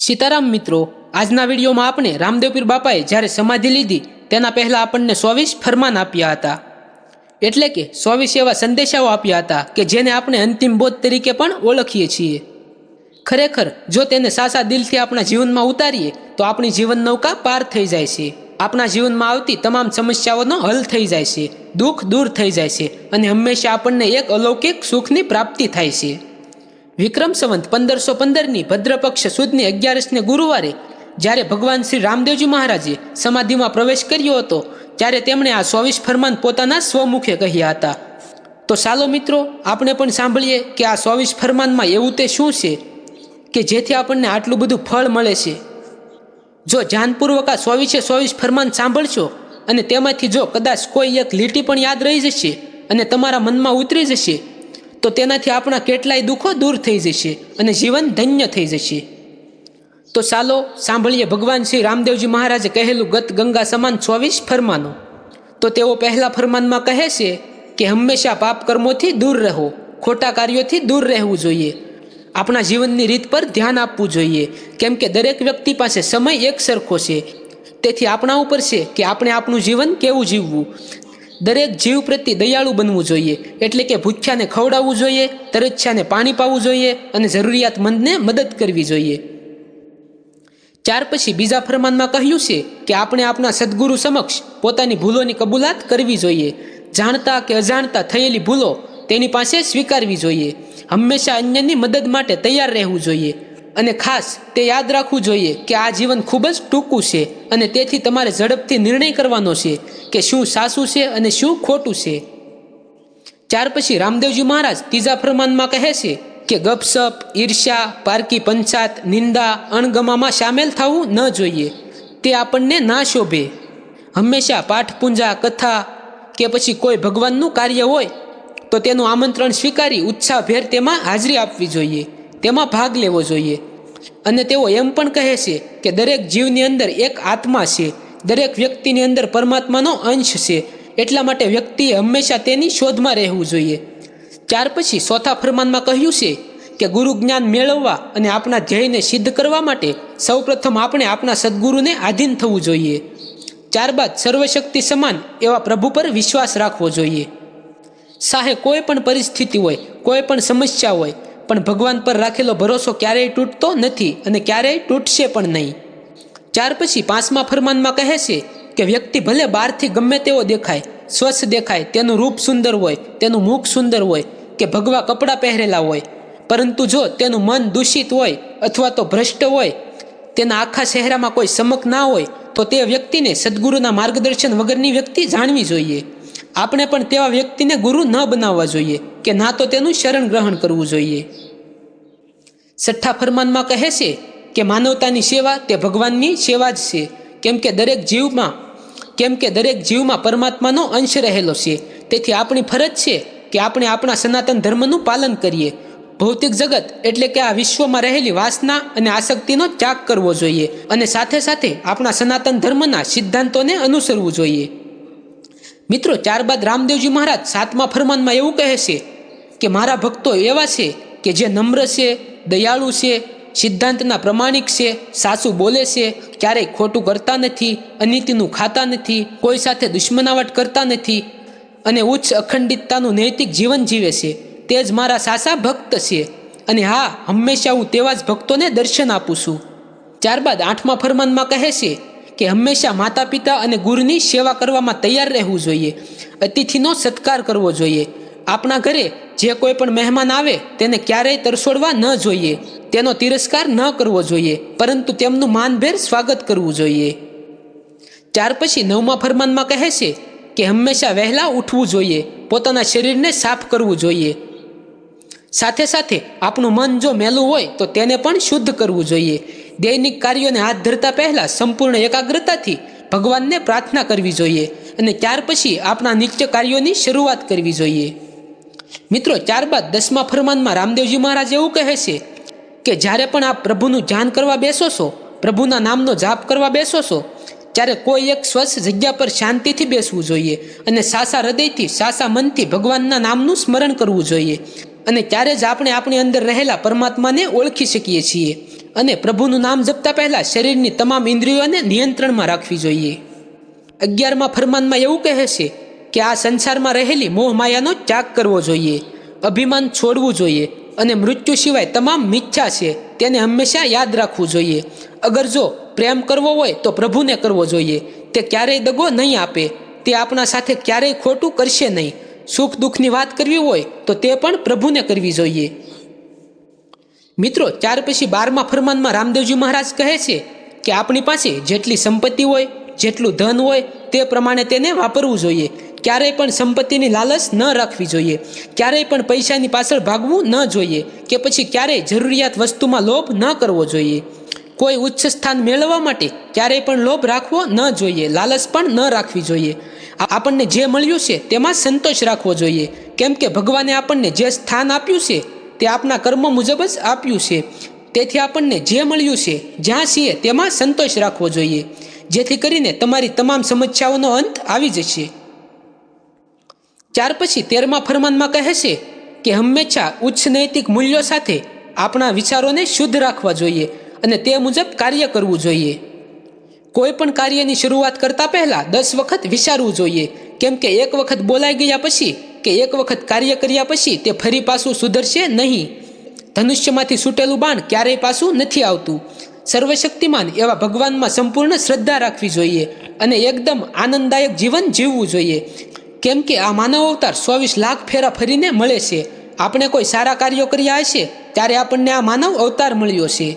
સીતારામ મિત્રો, આજના વિડીયોમાં આપણે રામદેવપીર બાપાએ જ્યારે સમાધિ લીધી, તેના પહેલાં આપણને ચોવીસ ફરમાન આપ્યા હતા. એટલે કે ચોવીસ એવા સંદેશાઓ આપ્યા હતા કે જેને આપણે અંતિમ બોધ તરીકે પણ ઓળખીએ છીએ. ખરેખર, જો તેને સાસા દિલથી આપણા જીવનમાં ઉતારીએ, તો આપણી જીવન નૌકા પાર થઈ જાય છે. આપણા જીવનમાં આવતી તમામ સમસ્યાઓનો હલ થઈ જાય છે, દુઃખ દૂર થઈ જાય છે અને હંમેશા આપણને એક અલૌકિક સુખની પ્રાપ્તિ થાય છે. વિક્રમ સંવંત પંદરસો પંદરની ભદ્રપક્ષ સુદની અગિયારસને ગુરુવારે, જ્યારે ભગવાન શ્રી રામદેવજી મહારાજે સમાધિમાં પ્રવેશ કર્યો હતો, ત્યારે તેમણે આ ચોવીસ ફરમાન પોતાના સ્વમુખે કહ્યા હતા. તો ચાલો મિત્રો, આપણે પણ સાંભળીએ કે આ ચોવીસ ફરમાનમાં એવું તે શું છે કે જેથી આપણને આટલું બધું ફળ મળે છે. જો ધ્યાનપૂર્વક આ ચોવીસે ચોવીસ ફરમાન સાંભળશો અને તેમાંથી જો કદાચ કોઈ એક લીટી પણ યાદ રહી જશે અને તમારા મનમાં ઉતરી જશે તો તેનાથી આપણા કેટલાય દુઃખો દૂર થઈ જશે અને જીવન ધન્ય થઈ જશે. તો ચાલો સાંભળીએ ભગવાન શ્રી રામદેવજી મહારાજે કહેલું ગત ગંગા સમાન ચોવીસ ફરમાનો. તો તેઓ પહેલા ફરમાનમાં કહે છે કે હંમેશા પાપ કર્મોથી દૂર રહો, ખોટા કાર્યોથી દૂર રહેવું જોઈએ. આપણા જીવનની રીત પર ધ્યાન આપવું જોઈએ. કેમ કે દરેક વ્યક્તિ પાસે સમય એક સરખો છે. તેથી આપણા ઉપર છે કે આપણે આપણું જીવન કેવું જીવવું. દરેક જીવ પ્રત્યે દયાળુ બનવું જોઈએ. એટલે કે ભૂખ્યાને ખવડાવવું જોઈએ, તરચ્છાને પાણી પાવું જોઈએ અને જરૂરિયાતમંદને મદદ કરવી જોઈએ. ત્યાર પછી બીજા ફરમાનમાં કહ્યું છે કે આપણે આપણા સદગુરુ સમક્ષ પોતાની ભૂલોની કબૂલાત કરવી જોઈએ. જાણતા કે અજાણતા થયેલી ભૂલો તેની પાસે સ્વીકારવી જોઈએ. હંમેશા અન્યની મદદ માટે તૈયાર રહેવું જોઈએ. અને ખાસ તે યાદ રાખવું જોઈએ કે આ જીવન ખૂબ જ ટૂંકું છે અને તેથી તમારે ઝડપથી નિર્ણય કરવાનો છે. કે શું સાસું છે અને શું ખોટું છે? ત્યાર પછી રામદેવજી મહારાજ ત્રીજા ફરમાનમાં કહે છે કે ગપસપ, ઈર્ષ્યા, પારકી પંચાત, નિંદા, અણગમામાં સામેલ થવું ન જોઈએ. તે આપણને ના શોભે. હંમેશા પાઠપૂંજા, કથા કે પછી કોઈ ભગવાનનું કાર્ય હોય તો તેનું આમંત્રણ સ્વીકારી ઉત્સાહભેર તેમાં હાજરી આપવી જોઈએ, તેમાં ભાગ લેવો જોઈએ. અને તેઓ એમ પણ કહે છે કે દરેક જીવની અંદર એક આત્મા છે. દરેક વ્યક્તિની અંદર પરમાત્માનો અંશ છે. એટલા માટે વ્યક્તિએ હંમેશા તેની શોધમાં રહેવું જોઈએ. ત્યાર પછી ચોથા ફરમાનમાં કહ્યું છે કે ગુરુ જ્ઞાન મેળવવા અને આપણા ધ્યેયને સિદ્ધ કરવા માટે સૌપ્રથમ આપણે આપણા સદગુરુને આધીન થવું જોઈએ. ત્યારબાદ સર્વશક્તિ સમાન એવા પ્રભુ પર વિશ્વાસ રાખવો જોઈએ. સાહે કોઈ પણ પરિસ્થિતિ હોય, કોઈ પણ સમસ્યા હોય, પણ ભગવાન પર રાખેલો ભરોસો ક્યારેય તૂટતો નથી અને ક્યારેય તૂટશે પણ નહીં. ત્યાર પછી પાંચમા ફરમાનમાં કહે છે કે વ્યક્તિ ભલે બહારથી ગમે તેવો દેખાય, સ્વચ્છ દેખાય, તેનું રૂપ સુંદર હોય, તેનું મુખ સુંદર હોય કે ભગવા કપડાં પહેરેલા હોય, પરંતુ જો તેનું મન દૂષિત હોય અથવા તો ભ્રષ્ટ હોય, તેના આખા ચહેરામાં કોઈ સમક ના હોય, તો તે વ્યક્તિને સદગુરુના માર્ગદર્શન વગરની વ્યક્તિ જાણવી જોઈએ. આપણે પણ તેવા વ્યક્તિને ગુરુ ન બનાવવા જોઈએ કે ના તો તેનું શરણ ગ્રહણ કરવું જોઈએ. છઠ્ઠા ફરમાનમાં કહે છે કે માનવતાની સેવા તે ભગવાનની સેવા જ છે. કેમ કે દરેક જીવમાં, કેમ કે દરેક જીવમાં પરમાત્માનો અંશ રહેલો છે. તેથી આપણી ફરજ છે કે આપણે આપણા સનાતન ધર્મનું પાલન કરીએ. ભૌતિક જગત એટલે કે આ વિશ્વમાં રહેલી વાસના અને આસક્તિનો ત્યાગ કરવો જોઈએ અને સાથે સાથે આપણા સનાતન ધર્મના સિદ્ધાંતોને અનુસરવું જોઈએ. મિત્રો, ત્યારબાદ રામદેવજી મહારાજ સાતમા ફરમાનમાં એવું કહે છે કે, મારા ભક્તો એવા છે કે જે નમ્ર છે, દયાળુ છે સિદ્ધાંતના પ્રમાણિક છે, સાસુ બોલે છે, ક્યારેય ખોટું કરતા નથી, અનીતિનું ખાતા નથી, કોઈ સાથે દુશ્મનાવટ કરતા નથી અને ઉચ્ચ અખંડિતતાનું નૈતિક જીવન જીવે છે. તે જ મારા સાસા ભક્ત છે અને હા, હંમેશા હું તેવા જ ભક્તોને દર્શન આપું છું. ત્યારબાદ આઠમા ફરમાનમાં કહે છે કે હંમેશા માતા પિતા અને ગુરુની સેવા કરવામાં તૈયાર રહેવું જોઈએ. અતિથિનો સત્કાર કરવો જોઈએ. આપણા ઘરે જે કોઈ પણ મહેમાન આવે, તેને ક્યારેય તરસોડવા ન જોઈએ. તેનો તિરસ્કાર ન કરવો જોઈએ, પરંતુ તેમનું માનભેર સ્વાગત કરવું જોઈએ. ત્યાર પછી નવમા ફરમાનમાં કહે છે કે હંમેશા વહેલા ઉઠવું જોઈએ, પોતાના શરીરને સાફ કરવું જોઈએ. સાથે સાથે આપણું મન જો મેલું હોય, તો તેને પણ શુદ્ધ કરવું જોઈએ. દૈનિક કાર્યોને હાથ ધરતા પહેલાં સંપૂર્ણ એકાગ્રતાથી ભગવાનને પ્રાર્થના કરવી જોઈએ અને ત્યાર પછી આપણા નિત્ય કાર્યોની શરૂઆત કરવી જોઈએ. મિત્રો, ત્યારબાદ દસમા ફરમાનમાં રામદેવજી મહારાજ એવું કહે છે કે જ્યારે પણ આપ પ્રભુનું ધ્યાન કરવા બેસો છો, પ્રભુના નામનો જાપ કરવા બેસો છો, ત્યારે કોઈ એક સ્વચ્છ જગ્યા પર શાંતિથી બેસવું જોઈએ અને સાસા હૃદયથી, સાસા મનથી ભગવાનના નામનું સ્મરણ કરવું જોઈએ. અને ત્યારે જ આપણે આપણી અંદર રહેલા પરમાત્માને ઓળખી શકીએ છીએ અને પ્રભુનું નામ જપતા પહેલાં શરીરની તમામ ઇન્દ્રિયોને નિયંત્રણમાં રાખવી જોઈએ. અગિયારમાં ફરમાનમાં એવું કહે છે કે આ સંસારમાં રહેલી મોહ માયાનો ત્યાગ કરવો જોઈએ, અભિમાન છોડવું જોઈએ અને મૃત્યુ સિવાય તમામ મિચ્છા છે તેને હંમેશા યાદ રાખવું જોઈએ. અગર જો પ્રેમ કરવો હોય તો પ્રભુને કરવો જોઈએ. તે ક્યારેય દગો નહીં આપે, તે આપણા સાથે ક્યારેય ખોટું કરશે નહીં. સુખ દુઃખની વાત કરવી હોય તો તે પણ પ્રભુને કરવી જોઈએ. મિત્રો, ત્યાર પછી બારમા ફરમાનમાં રામદેવજી મહારાજ કહે છે કે આપણી પાસે જેટલી સંપત્તિ હોય, જેટલું ધન હોય તે પ્રમાણે તેને વાપરવું જોઈએ. ક્યારેય પણ સંપત્તિની લાલચ ન રાખવી જોઈએ. ક્યારેય પણ પૈસાની પાછળ ભાગવું ન જોઈએ કે પછી ક્યારેય જરૂરિયાત વસ્તુમાં લોભ ન કરવો જોઈએ. કોઈ ઉચ્ચ સ્થાન મેળવવા માટે ક્યારેય પણ લોભ રાખવો ન જોઈએ, લાલચ પણ ન રાખવી જોઈએ. આપણને જે મળ્યું છે તેમાં સંતોષ રાખવો જોઈએ. કેમ કે ભગવાને આપણને જે સ્થાન આપ્યું છે તે આપના કર્મ મુજબ જ આપ્યું છે. તેથી આપણને જે મળ્યું છે જ્યાં છીએ તેમાં સંતોષ રાખવો જોઈએ. જેથી કરીને તમારી તમામ સમસ્યાઓનો અંત આવી જશે. ત્યાર પછી તેરમા ફરમાનમાં કહે છે કે હંમેશા ઉચ્ચ નૈતિક મૂલ્યો સાથે આપણા વિચારોને શુદ્ધ રાખવા જોઈએ અને તે મુજબ કાર્ય કરવું જોઈએ. કોઈ પણ કાર્યની શરૂઆત કરતાં પહેલાં દસ વખત વિચારવું જોઈએ. કેમ કે એક વખત બોલાઈ ગયા પછી કે એક વખત કાર્ય કર્યા પછી તે ફરી પાછું સુધરશે નહીં. ધનુષ્યમાંથી છૂટેલું બાણ ક્યારેય પાછું નથી આવતું. સર્વશક્તિમાન એવા ભગવાનમાં સંપૂર્ણ શ્રદ્ધા રાખવી જોઈએ અને એકદમ આનંદદાયક જીવન જીવવું જોઈએ. કેમ કે આ માનવ અવતાર ચોવીસ લાખ ફેરા ફરીને મળે છે. આપણે કોઈ સારા કાર્યો કર્યા હશે, ત્યારે આપણને આ માનવ અવતાર મળ્યો છે.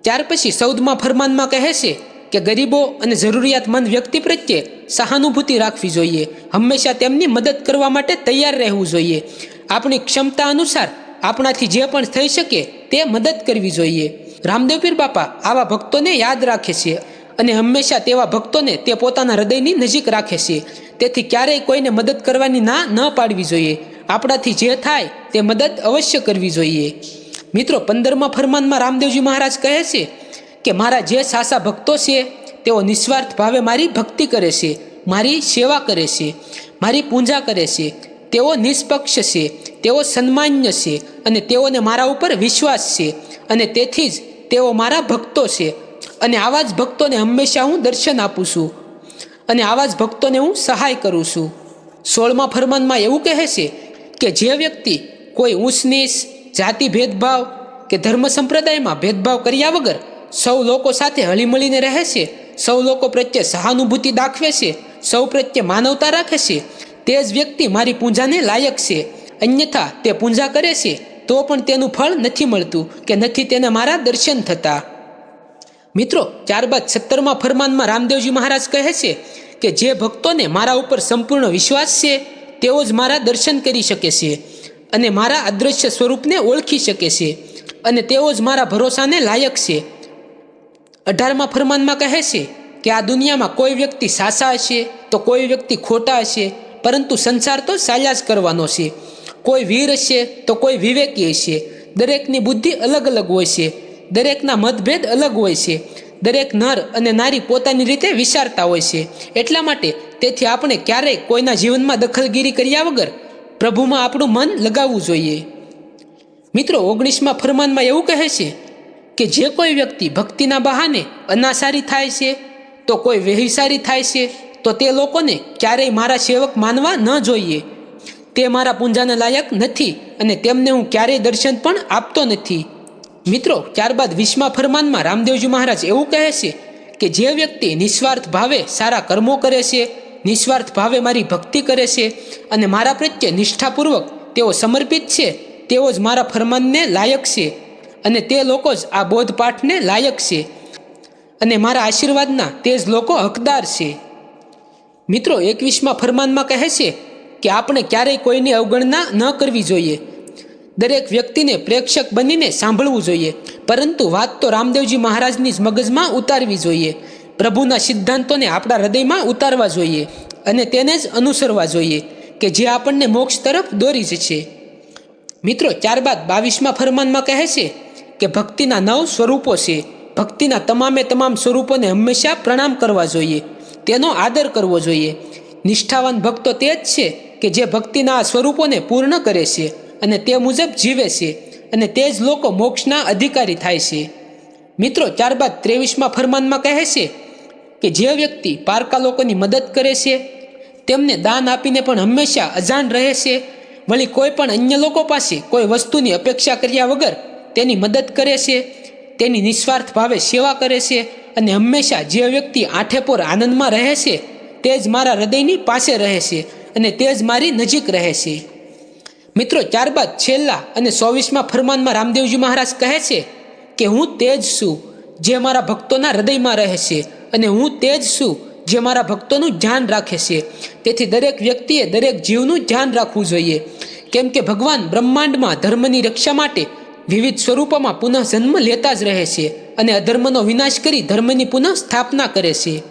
ત્યાર પછી સૌદમાં ફરમાનમાં કહે છે કે ગરીબો અને જરૂરિયાતમંદ વ્યક્તિ પ્રત્યે સહાનુભૂતિ રાખવી જોઈએ. હંમેશા તેમની મદદ કરવા માટે તૈયાર રહેવું જોઈએ. આપણી ક્ષમતા અનુસાર આપણાથી જે પણ થઈ શકે તે મદદ કરવી જોઈએ. રામદેવપીર બાપા આવા ભક્તોને યાદ રાખે છે અને હંમેશા તેવા ભક્તોને તે પોતાના હૃદયની નજીક રાખે છે. તેથી ક્યારેય કોઈને મદદ કરવાની ના ન પાડવી જોઈએ. આપણાથી જે થાય તે મદદ અવશ્ય કરવી જોઈએ. મિત્રો, પંદરમા ફરમાનમાં રામદેવજી મહારાજ કહે છે કે, મારા જે સાસા ભક્તો છે, તેઓ નિસ્વાર્થ ભાવે મારી ભક્તિ કરે છે, મારી સેવા કરે છે, મારી પૂજા કરે છે. તેઓ નિષ્પક્ષ છે, તેઓ સન્માન્ય છે અને તેઓને મારા ઉપર વિશ્વાસ છે અને તેથી જ તેઓ મારા ભક્તો છે. અને આવા જ ભક્તોને હંમેશા હું દર્શન આપું છું. અને આવા જ ભક્તોને હું સહાય કરું છું. સોળમા ફરમાનમાં એવું કહે છે કે જે વ્યક્તિ કોઈ ઊંચ જાતિ ભેદભાવ કે ધર્મ સંપ્રદાયમાં ભેદભાવ કર્યા વગર સૌ લોકો સાથે હળીમળીને રહે છે, સૌ લોકો પ્રત્યે સહાનુભૂતિ દાખવે છે, સૌ પ્રત્યે માનવતા રાખે છે, તે જ વ્યક્તિ મારી પૂજાને લાયક છે. અન્યથા તે પૂજા કરે છે, તો પણ તેનું ફળ નથી મળતું કે નથી તેને મારા દર્શન થતા. મિત્રો, ત્યારબાદ સત્તરમા ફરમાનમાં રામદેવજી મહારાજ કહે છે કે જે ભક્તોને મારા ઉપર સંપૂર્ણ વિશ્વાસ છે, તેઓ જ મારા દર્શન કરી શકે છે અને મારા અદૃશ્ય સ્વરૂપને ઓળખી શકે છે અને તેઓ જ મારા ભરોસાને લાયક છે. અઢારમા ફરમાનમાં કહે છે કે આ દુનિયામાં કોઈ વ્યક્તિ સાસા હશે તો કોઈ વ્યક્તિ ખોટા હશે પરંતુ સંસાર તો ચાલ્યા જ કરવાનો છે. કોઈ વીર હશે તો કોઈ વિવેકી હશે દરેકની બુદ્ધિ અલગ અલગ હોય છે. દરેકના મતભેદ અલગ હોય છે. દરેક નર અને નારી પોતાની રીતે વિચારતા હોય છે. એટલા માટે તેથી આપણે ક્યારેય કોઈના જીવનમાં દખલગીરી કર્યા વગર પ્રભુમાં આપણું મન લગાવવું જોઈએ. મિત્રો, ઓગણીસમાં ફરમાનમાં એવું કહે છે કે જે કોઈ વ્યક્તિ ભક્તિના બહાને અનાસારી થાય છે, તો કોઈ વહેસારી થાય છે, તો તે લોકોને ક્યારેય મારા સેવક માનવા ન જોઈએ. તે મારા પૂંજાના લાયક નથી અને તેમને હું ક્યારેય દર્શન પણ આપતો નથી. મિત્રો, ત્યારબાદ વિશ્વમાં ફરમાનમાં રામદેવજી મહારાજ એવું કહે છે કે જે વ્યક્તિ નિસ્વાર્થ ભાવે સારા કર્મો કરે છે, નિસ્વાર્થ ભાવે મારી ભક્તિ કરે છે અને મારા પ્રત્યે નિષ્ઠાપૂર્વક તેઓ સમર્પિત છે, તેઓ જ મારા ફરમાનને લાયક છે અને તે લોકો જ આ બોધપાઠને લાયક છે અને મારા આશીર્વાદના તે જ લોકો હકદાર છે. મિત્રો, એકવીસમાં ફરમાનમાં કહે છે કે આપણે ક્યારેય કોઈની અવગણના ન કરવી જોઈએ. દરેક વ્યક્તિને પ્રેક્ષક બનીને સાંભળવું જોઈએ. પરંતુ વાત તો રામદેવજી મહારાજની જ મગજમાં ઉતારવી જોઈએ. પ્રભુના સિદ્ધાંતોને આપણા હૃદયમાં ઉતારવા જોઈએ અને તેને જ અનુસરવા જોઈએ કે જે આપણને મોક્ષ તરફ દોરી જ છે મિત્રો, ત્યારબાદ બાવીસમાં ફરમાનમાં કહે છે કે ભક્તિના નવ સ્વરૂપો છે. ભક્તિના તમામે તમામ સ્વરૂપોને હંમેશા પ્રણામ કરવા જોઈએ. તેનો આદર કરવો જોઈએ. નિષ્ઠાવાન ભક્તો તે જ છે કે જે ભક્તિના આ સ્વરૂપોને પૂર્ણ કરે છે. અને તે મુજબ જીવે છે અને તે જ લોકો મોક્ષના અધિકારી થાય છે. મિત્રો, ત્યારબાદ ત્રેવીસમાં ફરમાનમાં કહે છે કે જે વ્યક્તિ પારકા લોકોની મદદ કરે છે, તેમને દાન આપીને પણ હંમેશા અજાણ રહે છે, વળી કોઈ પણ અન્ય લોકો પાસે કોઈ વસ્તુની અપેક્ષા કર્યા વગર તેની મદદ કરે છે, તેની નિસ્વાર્થ ભાવે સેવા કરે છે અને હંમેશા જે વ્યક્તિ આઠેપોર આનંદમાં રહે છે, તે જ મારા હૃદયની પાસે રહે છે અને તે જ મારી નજીક રહે છે. મિત્રો, ત્યારબાદ છેલ્લા અને ચોવીસમાં ફરમાનમાં રામદેવજી મહારાજ કહે છે કે હું તે જ છું જે મારા ભક્તોના હૃદયમાં રહે છે અને હું તે જ છું જે મારા ભક્તોનું ધ્યાન રાખે છે. તેથી દરેક વ્યક્તિએ દરેક જીવનું ધ્યાન રાખવું જોઈએ. કેમ કે ભગવાન બ્રહ્માંડમાં ધર્મની રક્ષા માટે વિવિધ સ્વરૂપોમાં પુનઃ જન્મ લેતા જ રહે છે અને અધર્મનો વિનાશ કરી ધર્મની પુનઃ સ્થાપના કરે છે.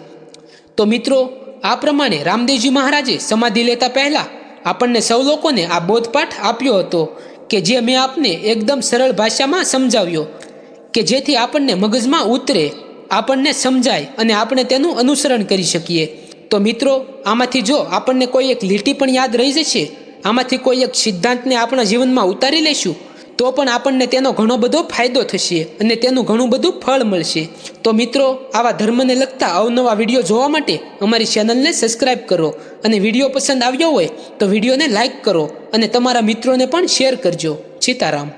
તો મિત્રો, આ પ્રમાણે રામદેવજી મહારાજે સમાધિ લેતા પહેલા આપણને સૌ લોકોને આ બોધપાઠ આપ્યો હતો કે જે મેં આપને એકદમ સરળ ભાષામાં સમજાવ્યો, કે જેથી આપણને મગજમાં ઉતરે, આપણને સમજાય અને આપણે તેનું અનુસરણ કરી શકીએ. તો મિત્રો, આમાંથી જો આપણને કોઈ એક લીટી પણ યાદ રહી જશે, આમાંથી કોઈ એક સિદ્ધાંતને આપણા જીવનમાં ઉતારી લઈશું તો પણ આપણને તેનો ઘણો બધો ફાયદો થશે અને તેનું ઘણું બધું ફળ મળશે. તો મિત્રો, આવા ધર્મને લગતા અવનવા વીડિયો જોવા માટે અમારી ચેનલને સબસ્ક્રાઈબ કરો અને વીડિયો પસંદ આવ્યો હોય તો વિડીયોને લાઈક કરો અને તમારા મિત્રોને પણ શેર કરજો. સીતારામ.